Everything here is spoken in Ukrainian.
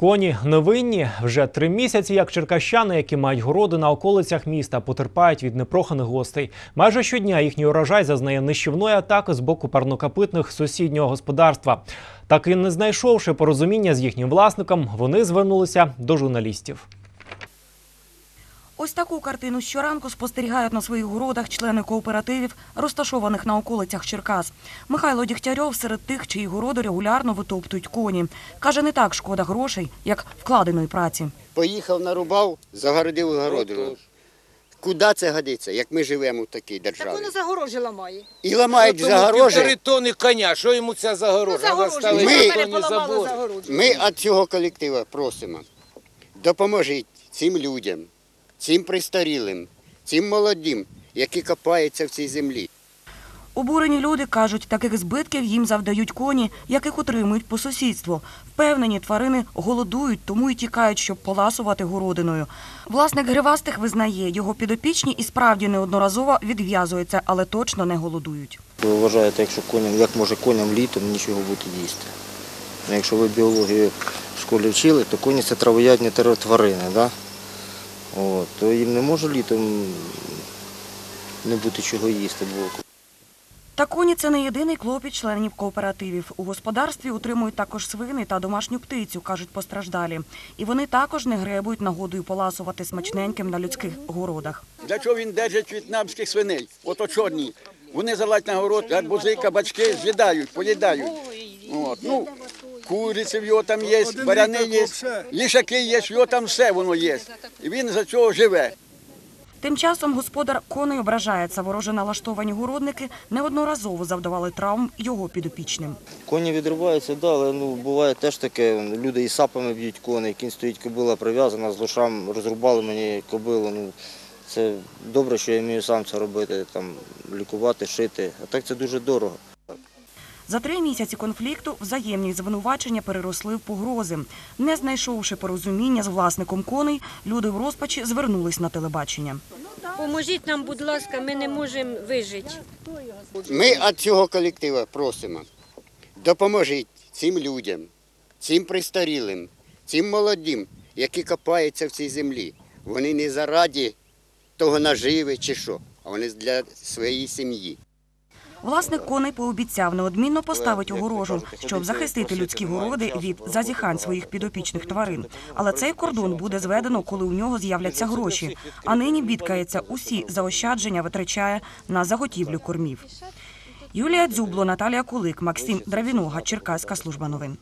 Коні невинні вже три місяці, як черкащани, які мають городи на околицях міста, потерпають від непроханих гостей. Майже щодня їхній урожай зазнає нищівної атаки з боку парнокопитних сусіднього господарства. Так і не знайшовши порозуміння з їхнім власником, вони звернулися до журналістів. Ось таку картину щоранку спостерігають на своїх городах члени кооперативів, розташованих на околицях Черкас. Михайло Дігтярьов серед тих, чиї городи регулярно витоптують коні. Каже, не так шкода грошей, як вкладеної праці. Поїхав, нарубав, загородив огороду. Куди це годиться, як ми живемо в такій Так державі? воно загорожі ламає. І ламають загорожі. Півтори тони коня, що йому ця загорожа? Ну, загорожі. Ми- загорожі. Ми від цього колективу просимо. Допоможіть цим людям, цим пристарілим, цим молодим, які копаються в цій землі. Обурені люди кажуть, таких збитків їм завдають коні, яких утримують по сусідству. Впевнені, тварини голодують, тому й тікають, щоб поласувати городиною. Власник гривастих визнає, його підопічні і справді неодноразово відв'язуються, але точно не голодують. Ви вважаєте, якщо коням, як може коням літом нічого бути їсти? Ну, Якщо ви біологію в школі вчили, то коні це травоядні тварини, да? От, то їм не може літом не бути чого їсти. Бо Та коні це не єдиний клопіт членів кооперативів. У господарстві утримують також свини та домашню птицю, кажуть постраждалі. І вони також не гребують нагодою поласувати смачненьким на людських городах. Для чого він держить в'єтнамських свиней? Ото чорні. Вони залазять на город, гарбузи, кабачки, з'їдають, поїдають. От. Ну, куриці в його там є, баряни є, лішаки є, в його там все воно є. І він за цього живе. Тим часом господар коней ображається. Вороже налаштовані городники неодноразово завдавали травм його підопічним. коні відриваються, да, але ну, буває теж таке, люди і сапами б'ють коней, кінь стоїть кобила прив'язана, з лошам розрубали мені кобилу. Ну, це добре, що я вмію сам це робити, там, лікувати, шити. А так це дуже дорого. За три місяці конфлікту взаємні звинувачення переросли в погрози. Не знайшовши порозуміння з власником коней, люди в розпачі звернулись на телебачення. Поможіть нам, будь ласка, ми не можемо вижити. Ми від цього колективу просимо. Допоможіть цим людям, цим пристарілим, цим молодим, які копаються в цій землі. Вони не заради того наживи чи що, а вони для своєї сім'ї. Власник коней пообіцяв неодмінно поставить огорожу, щоб захистити людські городи від зазіхань своїх підопічних тварин. Але цей кордон буде зведено, коли у нього з'являться гроші. А нині бідкається усі заощадження витрачає на заготівлю кормів. Юлія Дзюбло, Наталія Кулик, Максим Дравінога, Черкаська служба новин.